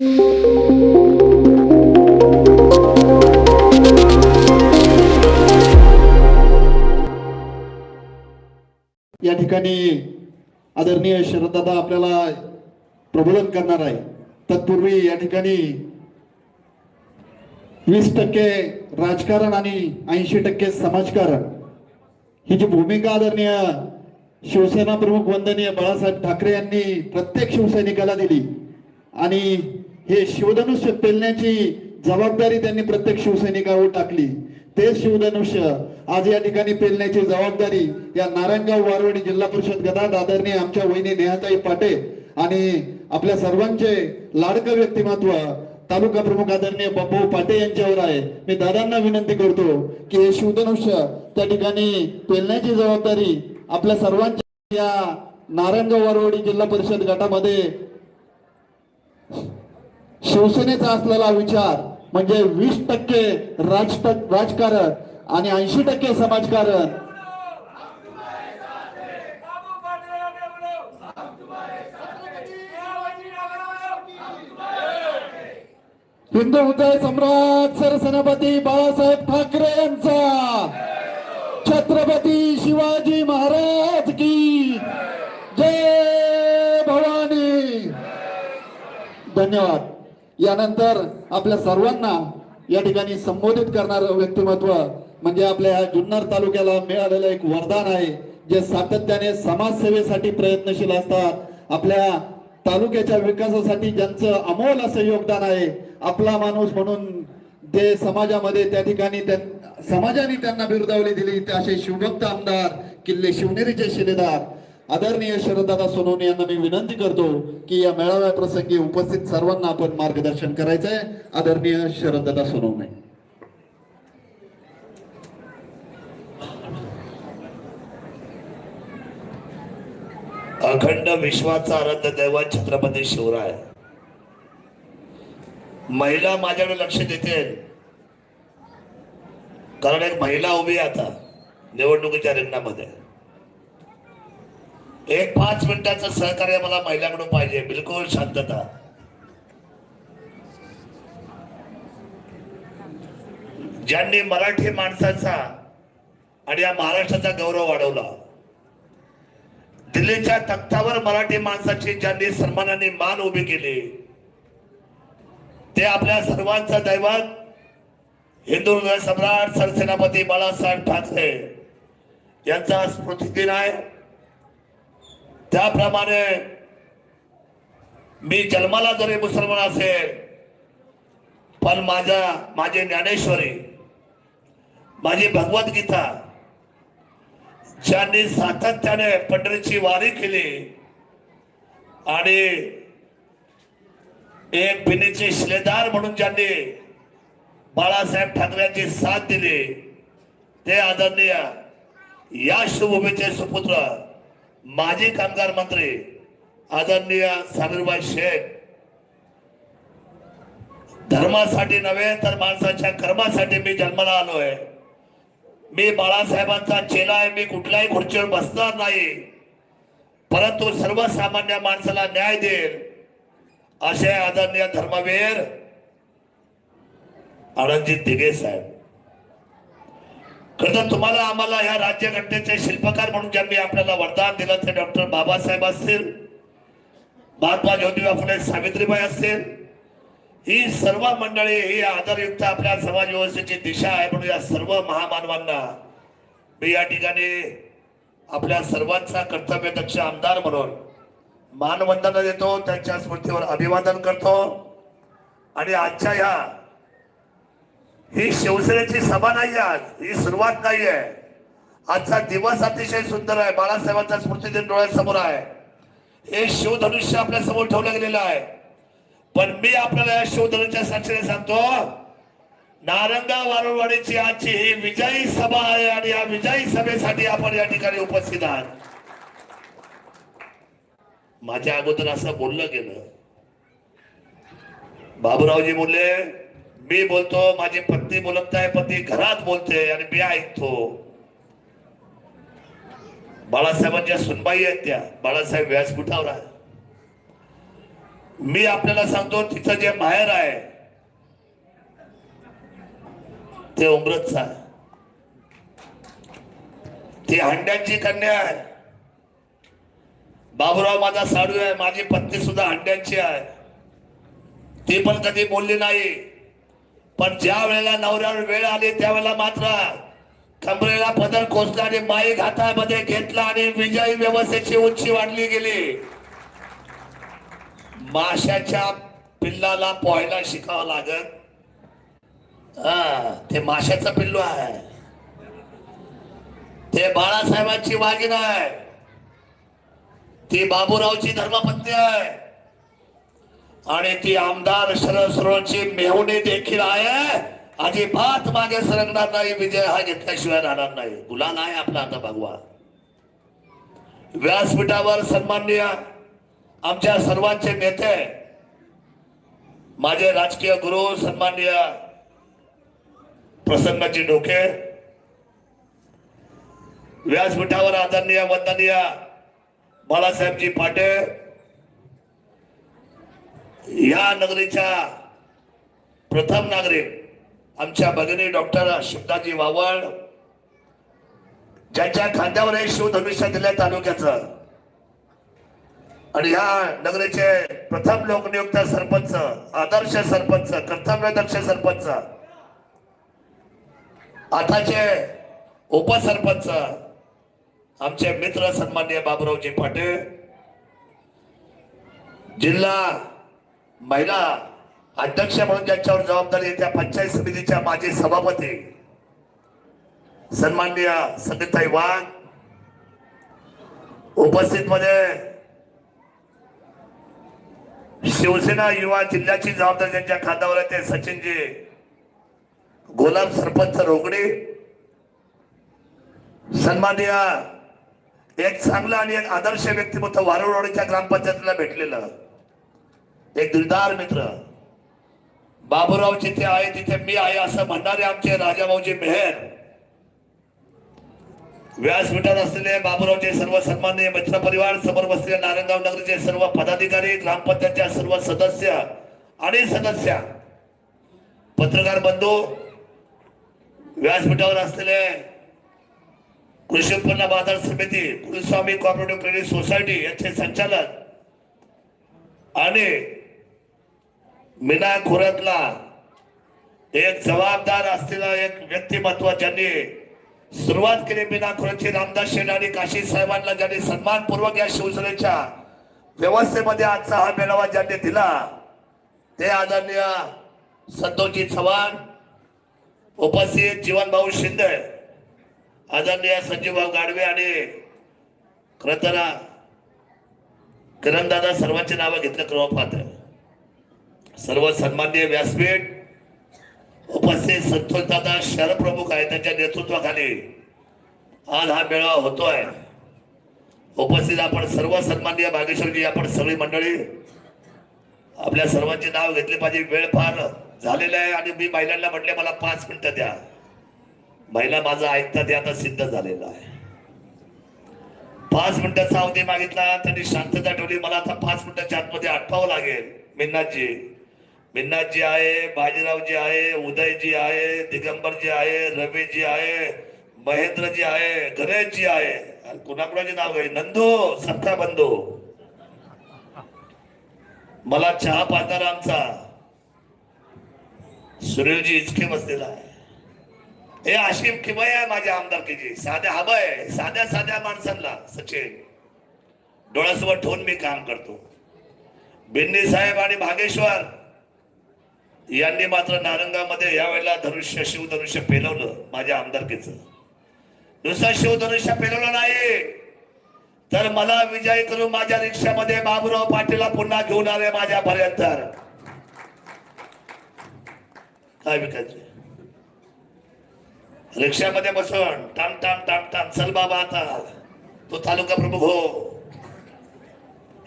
या ठिकाणी आदरणीय शरददादा आपल्याला प्रबोधन करणार आहे. तत्पूर्वी या ठिकाणी वीस टक्के राजकारण आणि ऐंशी टक्के समाजकारण ही जी भूमिका आदरणीय शिवसेना प्रमुख वंदनीय बाळासाहेब ठाकरे यांनी प्रत्येक शिवसैनिकाला दिली आणि हे शिवधनुष्य पेलण्याची जबाबदारी त्यांनी प्रत्येक शिवसैनिकावर टाकली. ते शिवधनुष्य आज या ठिकाणी पेलण्याची जबाबदारी या नारायणगाव वारवडी जिल्हा परिषद गदात आदरणीय आमच्या वहिनी नेहाताई पाटे आणि आपल्या सर्वांचे लाडकं व्यक्तिमत्व तालुका प्रमुख आदरणीय बाबू पाटे यांच्यावर आहे. मी दादांना विनंती करतो की हे शिवधनुष्य त्या ठिकाणी पेलण्याची जबाबदारी आपल्या सर्वांच्या या नारायणगाव वारवडी जिल्हा परिषद गटामध्ये शिवसेनेचा असलेला विचार म्हणजे वीस टक्के राज राजकारण आणि ऐंशी टक्के समाजकारण. हिंदू उदय सम्राट सरसेनापती बाळासाहेब ठाकरे यांचा. छत्रपती शिवाजी महाराज की जय भवानी. धन्यवाद. यानंतर आपल्या सर्वांना या ठिकाणी संबोधित करणार व्यक्तिमत्व म्हणजे आपल्या या जुन्नर तालुक्याला मिळालेलं एक वरदान आहे जे सातत्याने समाजसेवेसाठी प्रयत्नशील असतात. आपल्या तालुक्याच्या विकासासाठी ज्यांचं अमोल असं योगदान आहे आपला माणूस म्हणून ते समाजामध्ये त्या ठिकाणी त्यां- समाजाने त्यांना बिरदावली दिली ते असे शिवभक्त आमदार किल्ले शिवनेरीचे शिलेदार. आदरणीय शरददादा सोनवणे यांना मी विनंती करतो की या मेळाव्या प्रसंगी उपस्थित सर्वांना आपण मार्गदर्शन करायचं आहे आदरणीय शरददादा सोनवणे. अखंड विश्वाचा आराध्य दैवत छत्रपती शिवराय. महिला माझ्याकडे लक्ष देते. कारण एक महिला उभी आहे आता निवडणुकीच्या रिंगणामध्ये. एक पाच मिनिटाचं सहकार्य मला महिलाकडून पाहिजे बिलकुल शांतता. ज्यांनी मराठी माणसाचा आणि या महाराष्ट्राचा गौरव वाढवला दिल्लीच्या तख्तावर मराठी माणसाची ज्यांनी सन्मानाने मान उभी केली ते आपल्या सर्वांचा दैवत हिंदू हृदय सम्राट सरसेनापती बाळासाहेब ठाकरे यांचा स्मृतिदिन आहे. त्याप्रमाणे मी जन्माला जरी मुसलमान असेल पण माझ्या माझे ज्ञानेश्वरी माझी भगवद्गीता ज्यांनी सातत्याने पंढरीची वारी केली आणि एक पिनीचे शिलेदार म्हणून ज्यांनी बाळासाहेब ठाकरेंची साथ दिली ते आदरणीय या शिवभूमीचे सुपुत्र माजी कामगार मंत्री आदरणीय सामीरबाई शेख. धर्मासाठी नव्हे तर माणसाच्या कर्मासाठी मी जन्माला आलोय. मी बाळासाहेबांचा चेला आहे मी कुठल्याही खुर्चीवर बसणार नाही. परंतु सर्वसामान्य माणसाला न्याय देईल असे आदरणीय धर्मवीर आनंदजी दिघे साहेब. तर तुम्हाला आम्हाला या राज्यघटनेचे शिल्पकार म्हणून ज्यांनी आपल्याला वरदान दिलं ते डॉक्टर बाबासाहेब असतील महात्मा ज्योतिबा फुले सावित्रीबाई असतील. ही सर्व मंडळी ही आदरयुक्त आपल्या समाज व्यवस्थेची दिशा आहे म्हणून या सर्व महामानवांना मी या ठिकाणी आपल्या सर्वांचा कर्तव्यदक्ष आमदार म्हणून मानवंदना देतो त्यांच्या स्मृतीवर अभिवादन करतो. आणि आजच्या ह्या ही शिवसेनेची सभा नाही आज ही सुरुवात नाही आहे. आजचा दिवस अतिशय सुंदर आहे. बाळासाहेबांचा स्मृतिदिन डोळ्यासमोर आहे. हे शिवधनुष्य आपल्यासमोर ठेवलं गेलेलं आहे. पण मी आपल्याला या शिवधनुच्या साक्षीने सांगतो नारंगा वारुळवाडीची आजची ही विजयी सभा आहे आणि या विजयी सभेसाठी आपण या ठिकाणी उपस्थित आहात. माझ्या अगोदर असं बोललं गेलं. बाबूरावजी बोलले मी बोलतो माझी पत्नी बोलत आहे पत्नी घरात बोलते आणि मी ऐकतो. बाळासाहेबांच्या सुनबाई आहेत त्या. बाळासाहेब व्यासपीठावर आहे मी आपल्याला सांगतो तिचं जे माहेर आहे ते उमरतच आहे. ती हंड्यांची कन्या आहे. बाबूराव माझा साडू आहे माझी पत्नी सुद्धा हंड्यांची आहे. ती पण कधी बोलली नाही. पण ज्या वेळेला नवऱ्यावर वेळ आली त्यावेळेला मात्र कमरेला पदर कोसला आणि माई घातामध्ये घेतला आणि विजयी व्यवस्थेची उंची वाढली गेली. माशाच्या पिल्लाला पोहायला शिकावं लागत हा ते माशाचं पिल्लू आहे. ते बाळासाहेबांची वाघीण आहे. ती बाबूरावची धर्मपत्नी आहे. आणि ती आमदार शरद सरोवरची मेहुणी देखील आहे. अजिबात मागे सरकणार नाही विजय हा घेतल्याशिवाय राहणार नाही. गुलाल आहे आपला आता भगवा. व्यासपीठावर सन्माननीय आमच्या सर्वांचे नेते माझे राजकीय गुरु सन्माननीय प्रसन्नजी डोके व्यासपीठावर आदरणीय वंदनीय बाळासाहेबजी पाटे या नगरीच्या प्रथम नागरिक आमच्या भगिनी डॉक्टर शिवदाजी वावळ ज्यांच्या खांद्यावर हे शिवधनुष्य दिल्या तालुक्याचं. आणि ह्या नगरीचे प्रथम लोकनियुक्त सरपंच आदर्श सरपंच कर्तव्यदक्ष सरपंच आताचे उपसरपंच आमचे मित्र सन्मान्य बाबुरावजी पाटील जिल्हा महिला अध्यक्ष म्हणून ज्यांच्यावर जबाबदारी आहे त्या पंचायत समितीच्या माजी सभापती सन्माननीय संगीताई वाघ उपस्थित मध्ये शिवसेना युवा जिल्ह्याची जबाबदारी त्यांच्या खात्यावर आहे ते सचिनजी गोलाम सरपंच रोगडे. सन्माननीय एक चांगलं आणि एक आदर्श व्यक्तिमत्व वारुळवाडीच्या ग्रामपंचायतीला भेटलेलं. एक दिलदार मित्र. बाबूराव जिथे आहे तिथे मी आहे असं म्हणणारे आमचे राजाभाऊजी मेहर. व्यासपीठात असलेले बाबूरावचे सर्व सन्माननीय मित्र परिवार समोर बसलेले नारायणगाव नगरचे सर्व पदाधिकारी ग्रामपंचायतच्या सर्व सदस्य आणि सदस्य. पत्रकार बंधू व्यासपीठावर असलेले कृषी उत्पन्न बाजार समिती गुरुस्वामी कॉपरेटिव्ह क्रेडिट सोसायटी यांचे संचालक आणि मीना खोऱ्यातला एक जबाबदार असलेला एक व्यक्तिमत्व ज्यांनी सुरुवात केली मीना खोऱ्याची रामदास शेड आणि काशी साहेबांना ज्यांनी सन्मानपूर्वक या शिवसेनेच्या व्यवस्थेमध्ये आजचा हा मेळावा ज्यांनी दिला ते आदरणीय संतोषजी चव्हाण उपस्थित जीवनभाऊ शिंदे आदरणीय संजीवभाऊ गाडवे आणि खरं तर किरणदादा सर्वांची नावं घेतलं क्रमपात सर्व सन्मान्य व्यासपीठ उपस्थित संतोषदादा शहर प्रमुख आहे त्यांच्या नेतृत्वाखाली आज हा मेळावा होतोय. उपस्थित आपण सर्व सन्मान्य बागेश्वरजी आपण सगळी मंडळी आपल्या सर्वांचे नाव घेतले पाहिजे. वेळ फार झालेला आहे आणि मी महिलांना म्हटले मला पाच मिनिटं द्या. महिला माझं ऐकतात ते आता सिद्ध झालेलं आहे. पाच मिनिटाचा अवधी मागितला त्यांनी शांतता ठेवली. मला आता पाच मिनिटाच्या आतमध्ये आठवावं लागेल. मिन्नाथजी मिन्नाथजी आहे बाजीरावजी आहे उदयजी आहे दिगंबरजी आहे रवीजी आहे महेंद्रजी आहे गणेशजी आहे. आणि कुणाकुणाचे नाव आहे? नंदू सत्ता बंधू. मला चहा पाहणार आमचा सुनीलजी इचके बसलेला आहे. हे अशी किमय आहे माझ्या आमदारकीची. साध्या हबय साध्या साध्या माणसांना सचिन. डोळ्यासोबत ठेवून मी काम करतो. बिन्नी साहेब आणि भागेश्वर यांनी मात्र नारंगामध्ये यावेळेला धनुष्य शिवधनुष्य पेलवलं माझ्या आमदारकीचं. दुसरा शिवधनुष्य पेलवलं नाही. तर मला विजय करून माझ्या रिक्षामध्ये बाबूराव पाटीलला पुन्हा घेऊन आले माझ्या पर्यंत काय विकायचं? रिक्षामध्ये बसून टाम टाम टाम टाम चल बाबा आता. तो तालुका प्रमुख हो.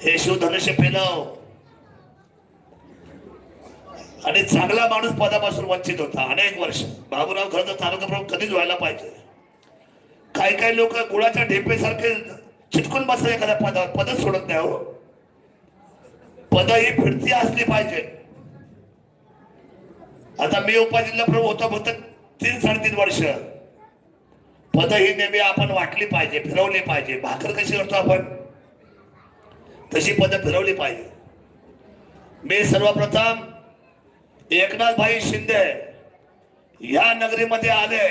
हे शिवधनुष्य पेलव. आणि चांगला माणूस पदापासून वंचित होता अनेक वर्ष. बाबूराव खरं तर तालुका प्रमुख कधीच व्हायला पाहिजे. काही काही लोक गुळाच्या ढेपेसारखे चिटकून बसले एखाद्या पदावर पदच सोडत नाही हो. पद ही फिरती असली पाहिजे. आता मी उपजिल्हा प्रमुख होतो फक्त तीन साडेतीन वर्ष. पद ही नेहमी आपण वाटली पाहिजे फिरवली पाहिजे. भाकर कशी करतो आपण? तशी पद फिरवली पाहिजे. मी सर्वप्रथम एकनाथ भाई शिंदे या नगरीमध्ये आले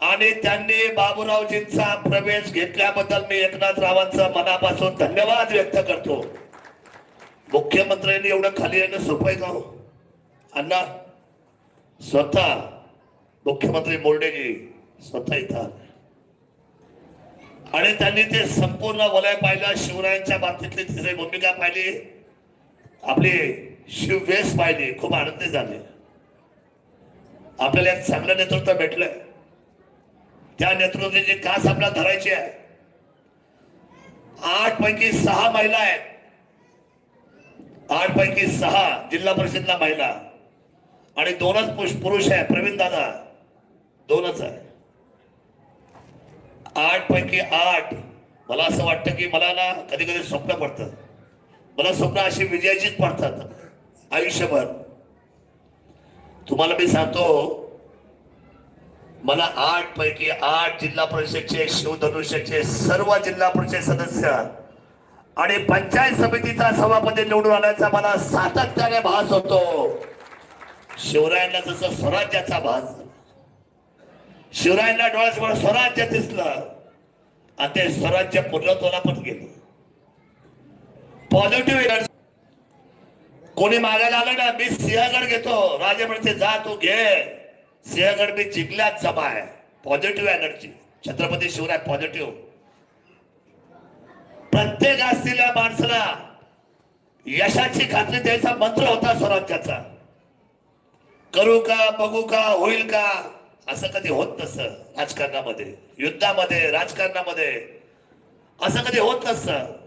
आणि त्यांनी बाबूरावजींचा प्रवेश घेतल्याबद्दल मी एकनाथ रावांचा मनापासून धन्यवाद व्यक्त करतो मुख्यमंत्र्यांनी एवढं खाली येणं सोपं आहे का हो? अण्णा स्वतः मुख्यमंत्री मोर्डेजी स्वतः इथं आले. आणि त्यांनी ते संपूर्ण वलय पाहिलं शिवरायांच्या बाबतीतली तिसरी भूमिका पाहिली आपली शिववेश पाहिली खूप आनंदी झाले. आपल्याला एक चांगलं नेतृत्व भेटलंय. त्या नेतृत्वाची कास आपल्याला धरायची आहे आठ पैकी सहा महिला आहेत. आठ पैकी सहा जिल्हा परिषदला महिला. आणि दोनच पुरुष- पुरुष आहे प्रवीण दादा. दोनच आहे. आठ पैकी आठ मला असं वाटतं की मला ना कधी कधी स्वप्न पडतं. मला स्वप्न अशी विजयाचीच पडतात. आयुष्यभर. तुम्हाला मी सांगतो मला आठ पैकी आठ जिल्हा परिषदचे शिवधनुष्याचे सर्व जिल्हा परिषद सदस्य आणि पंचायत समितीचा सभापती निवडून आल्याचा मला सातत्याने भास होतो. शिवरायांना जसं स्वराज्याचा भास. शिवरायांना डोळ्यासमोर स्वराज्य दिसलं आणि ते स्वराज्य पूर्णत्वाला पण गेलं. पॉझिटिव्ह एनर्जी कोणी मागायला आलं ना मी सिंहगड घेतो. राजे म्हणते जा तू घे. सिंहगड मी जिंकल्यात जमा आहे positive energy Chhatrapati Shivray positive प्रत्येक असलेल्या माणसाला यशाची खात्री द्यायचा मंत्र होता स्वराज्याचा. करू का बघू का होईल का? असं कधी होत नसतं राजकारणामध्ये. युद्धामध्ये राजकारणामध्ये. असं कधी होत नसतं.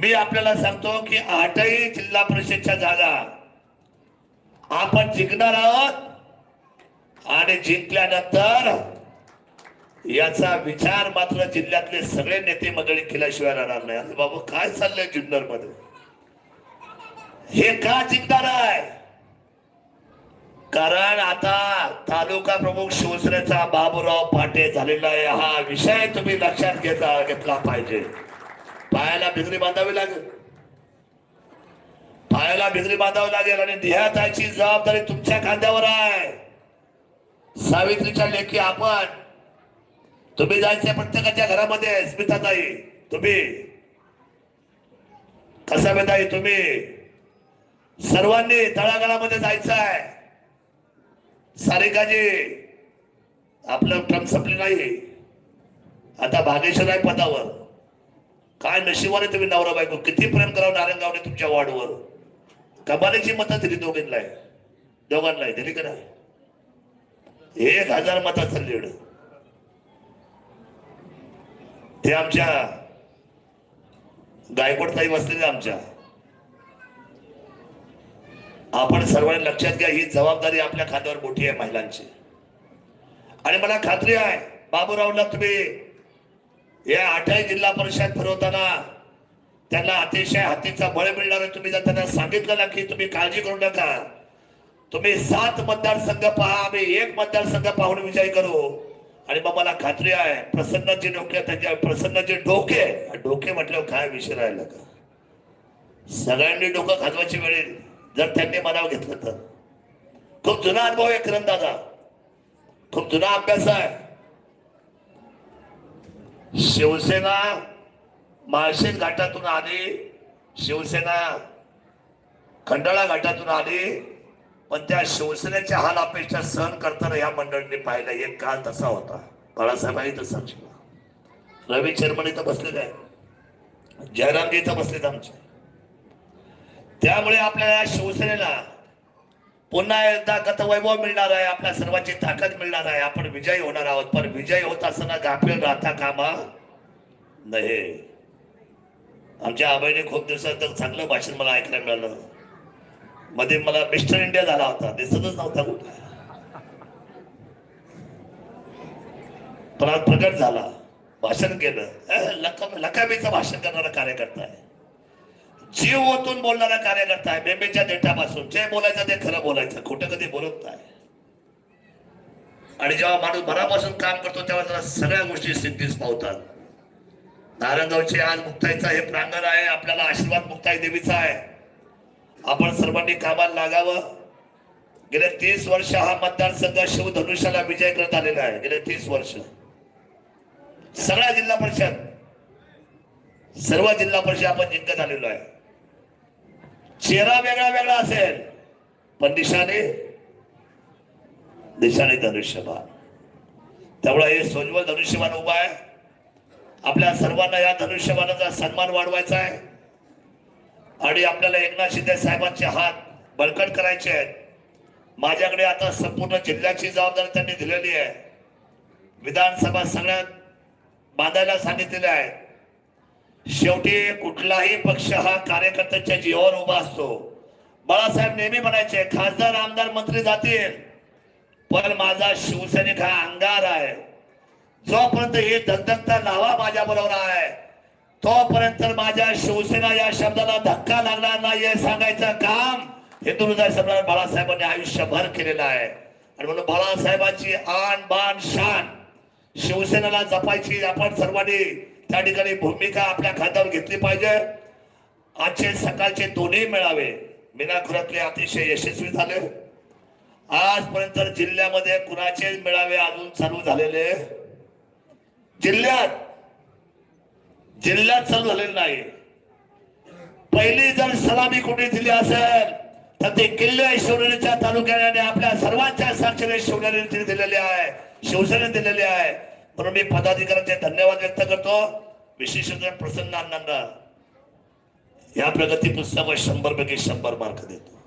मी आपल्याला सांगतो की आठही जिल्हा परिषदच्या जागा आपण जिंकणार आहोत आणि जिंकल्यानंतर याचा विचार मात्र जिल्ह्यातले सगळे नेते मंडळी केल्याशिवाय राहणार नाही. अरे बाबा काय चाललंय जुन्नरमध्ये हे का जिंकणार आहे? कारण आता तालुका प्रमुख शिवसेनेचा बाबूराव पाटे झालेला आहे. हा विषय तुम्ही लक्षात घेता घेतला पाहिजे. पायाला भिंगरी बांधावी लागेल. पायाला भिंगरी बांधावी लागेल आणि देहाताची जबाबदारी तुमच्या खांद्यावर आहे. सावित्रीच्या लेखी आपण. तुम्ही जायचे प्रत्येकाच्या घरामध्ये स्मिताताई तुम्ही. कसा बेताई तुम्ही. सर्वांनी तळागाळामध्ये जायचं आहे. सारिकाजी आपलं ट्रम्प संपले नाही. आता भागेश्वर आहे पदावर. काय नशिबाने तुम्ही नवरा बायको किती प्रेम करावं नारायणगावने तुमच्या वाडवर. कबालीची मतं दिली दोघींना दोघांना दिली का नाही? एक हजार मताचं लीड. ते आमच्या गायकवाड ताई बसलेले आमच्या. आपण सर्वांनी लक्षात घ्या ही जबाबदारी आपल्या खात्यावर मोठी आहे महिलांची. आणि मला खात्री आहे बाबूरावला तुम्ही या आठही जिल्हा परिषद फिरवताना त्यांना अतिशय हातीचा बळ मिळणार आहे. तुम्ही जर त्यांना सांगितलं ना की तुम्ही काळजी करू नका तुम्ही सात मतदारसंघ पहा आम्ही एक मतदारसंघ पाहून विजय करू. आणि मग मला खात्री आहे प्रसन्नचे डोके त्यांच्या प्रसन्नचे डोके डोके म्हटल्यावर काय विषय राहिला का? सगळ्यांनी डोकं खाजवायची वेळ जर त्यांनी मनाव घेतलं तर. खूप जुना अनुभव आहे किरण दादा. खूप जुना अभ्यास आहे. शिवसेना माळशेज घाटातून आली शिवसेना खंडाळा घाटातून आली पण त्या शिवसेनेच्या हाल अपेक्षा सहन करताना या मंडळींनी पाहिला एक काळ तसा होता. बाळासाहेबांनी तसा रवी चेअरमन इथं बसलेले आहे जयरामजी इथं बसलेत आमचे. त्यामुळे आपल्या शिवसेनेला पुन्हा एकदा गतवैभव मिळणार आहे आपल्या सर्वांची ताकद मिळणार आहे. आपण विजयी होणार आहोत पण विजयी होत असताना गाफील राहता कामा नाही आमच्या आबाईने खूप दिवसात चांगलं भाषण मला ऐकायला मिळालं. मध्ये मला मिस्टर इंडिया झाला होता दिसतच नव्हता कुठे पण आज प्रकट झाला. भाषण केलं. अह, लकामीचं भाषण करणारा कार्यकर्ता आहे. जीव ओतून बोलणारा कार्यकर्ता आहे बेंबेच्या देठापासून. जे बोलायचं ते खरं बोलायचं. खोटं कधी बोलत नाही. आणि जेव्हा माणूस मनापासून काम करतो तेव्हा त्याला सगळ्या गोष्टी सिद्धीच पावतात. नारायणगावचे आज मुक्ताईचा हे प्रांगण आहे आपल्याला आशीर्वाद मुक्ताई देवीचा आहे. आपण सर्वांनी कामाला लागावं. गेले तीस वर्ष हा मतदारसंघ शिवधनुष्याला विजय करत आलेला आहे. गेले तीस वर्ष. सगळ्या जिल्हा परिषद सर्व जिल्हा परिषद आपण जिंकत आलेलो आहे. चेहरा वेगळा वेगळा असेल पण दिशाने दिशाने धनुष्यबाण. त्यामुळे हे सोज्वल धनुष्यबाण उभा आहे. आपल्या सर्वांना या धनुष्यबाणाचा सन्मान वाढवायचा आहे. आणि आपल्याला एकनाथ शिंदे साहेबांचे हात बळकट करायचे आहेत. माझ्याकडे आता संपूर्ण जिल्ह्याची जबाबदारी त्यांनी दिलेली आहे. विधानसभा सगळ्यात बांधायला सांगितलेल्या आहे. शेवटी कुठलाही पक्ष हा कार्यकर्त्यांच्या जीवावर उभा असतो. बाळासाहेब नेहमी म्हणायचे खासदार आमदार मंत्री जातील पण माझा शिवसैनिक हा अंगार आहे. जोपर्यंत ही धगधगता लावा माझ्या बरोबर आहे तोपर्यंत माझ्या शिवसेना या शब्दाला धक्का लागणार नाही हे सांगायचं काम हिंदू हृदय सम्राट बाळासाहेबांनी आयुष्यभर केलेलं आहे. आणि म्हणून बाळासाहेबांची आण बाण शान शिवसेनेला जपायची आपण सर्वांनी त्या ठिकाणी भूमिका आपल्या खात्यावर घेतली पाहिजे. आजचे सकाळचे दोन्ही मेळावे मीनाखुरातले अतिशय यशस्वी झाले. आजपर्यंत जिल्ह्यामध्ये कुणाचे मेळावे अजून चालू झालेले? जिल्ह्यात जिल्ह्यात चालू झालेले नाही. पहिली जर सलामी कुठे दिली असेल तर ते किल्ले शिवनेरीच्या तालुक्याने आपल्या सर्वांच्या साक्षीने शिवनेरी दिलेले आहे शिवसेने दिलेले आहे. म्हणून मी पदाधिकाऱ्यांचे धन्यवाद व्यक्त करतो. विशेषतः प्रसन्न अण्णांना या प्रगती पुस्तकावर शंभर पैकी शंभर मार्क देतो.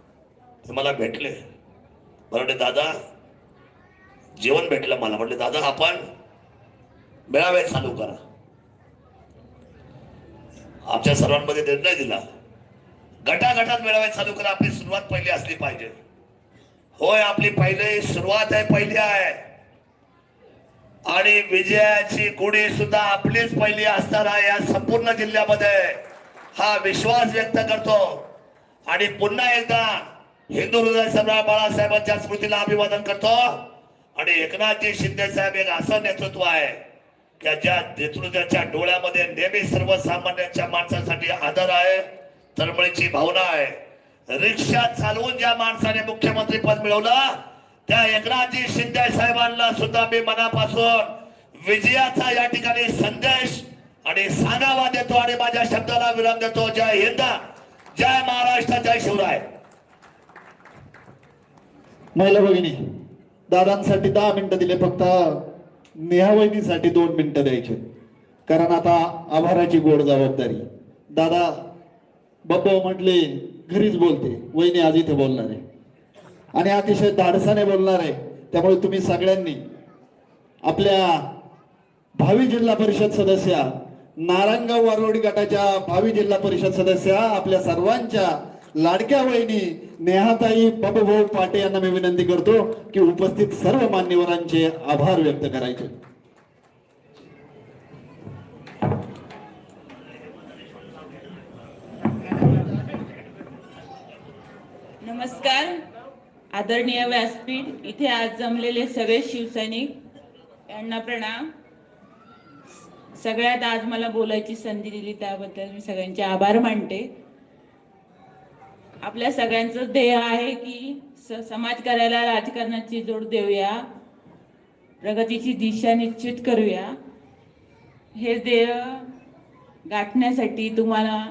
ते मला भेटले. मला दादा जेवण भेटलं मला. म्हटले दादा आपण मेळावे चालू करा. आमच्या सर्वांमध्ये निर्णय दिला. गटागटात मेळावे चालू करा. आपली सुरुवात पहिली असली पाहिजे. होय आपली पहिली सुरुवात आहे पहिली आहे. आणि विजयाची गुढी सुद्धा आपलीच पहिली असणार आहे या संपूर्ण जिल्ह्यामध्ये. हा विश्वास व्यक्त करतो. आणि पुन्हा एकदा हिंदू हृदय सम्राट बाळासाहेबांच्या स्मृतीला अभिवादन करतो. आणि एकनाथजी शिंदे साहेब एक असं नेतृत्व आहे की ज्या नेतृत्वाच्या डोळ्यामध्ये नेहमी सर्वसामान्यांच्या माणसासाठी आदर आहे तळमळीची भावना आहे. रिक्षा चालवून ज्या माणसाने मुख्यमंत्री पद मिळवलं त्या एकनाथजी शिंदे साहेबांना सुद्धा मी मनापासून विजयाचा या ठिकाणी संदेश आणि सांगावा देतो आणि माझ्या शब्दाला विराम देतो. जय हिंद जय महाराष्ट्र जय शिवराय. महिला भगिनी दादांसाठी दहा मिनिटं दिले फक्त नेहा वहिनीसाठी दोन मिनिटं द्यायचे. कारण आता आभाराची गोड जबाबदारी. दादा बब्बा म्हटले घरीच बोलते. वहिनी आज इथे बोलणार आहे. आणि अतिशय धाडसाने बोलणार आहे. त्यामुळे तुम्ही सगळ्यांनी आपल्या भावी जिल्हा परिषद सदस्या नारायणगाव वारवडी गटाच्या भावी जिल्हा परिषद सदस्या आपल्या सर्वांच्या लाडक्या वहिनी नेहाताई बाबूभाऊ पाटे यांना मी विनंती करतो की उपस्थित सर्व मान्यवरांचे आभार व्यक्त करायचे. आदरणीय व्यासपीठ इथे आज जमलेले सगळे शिवसैनिक यांना प्रणाम. सगळ्यात आज मला बोलायची संधी दिली त्याबद्दल मी सगळ्यांचे आभार मानते. आपल्या सगळ्यांचं ध्येय आहे की स समाजकार्याला राजकारणाची जोड देऊया. प्रगतीची दिशा निश्चित करूया. हे ध्येय गाठण्यासाठी तुम्हाला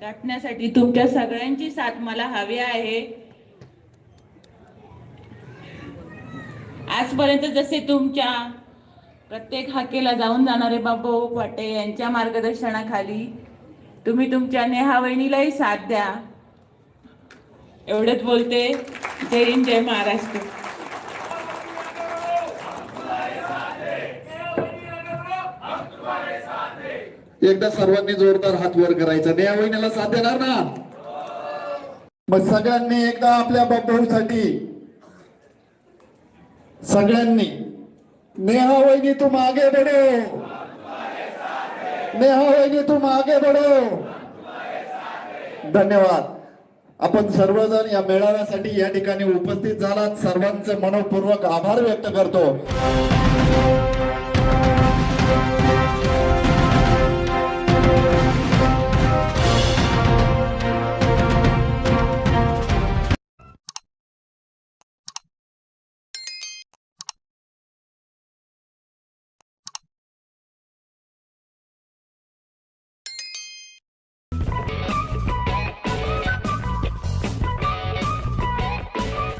गाठण्यासाठी तुमच्या सगळ्यांची साथ मला हवी आहे. आजपर्यंत जसे तुमच्या प्रत्येक हाकेला जाऊन जाणारे बाबू वाटे यांच्या मार्गदर्शनाखाली तुम्ही तुमच्या नेहा वहिनीलाही साथ द्या. एवढंच बोलते. जय हिंद जय महाराष्ट्र. एकदा सर्वांनी जोरदार हात वर करायचा. नेहा वहिनीला साथ देणार ना? मग सगळ्यांनी एकदा आपल्या बाबूसाठी सगळ्यांनी नेहा वहिनी तू मागे बडो नेहा वहिनी तू मागे बडो धन्यवाद. आपण सर्वजण या मेळाव्यासाठी या ठिकाणी उपस्थित झालात. सर्वांचे मनपूर्वक आभार व्यक्त करतो.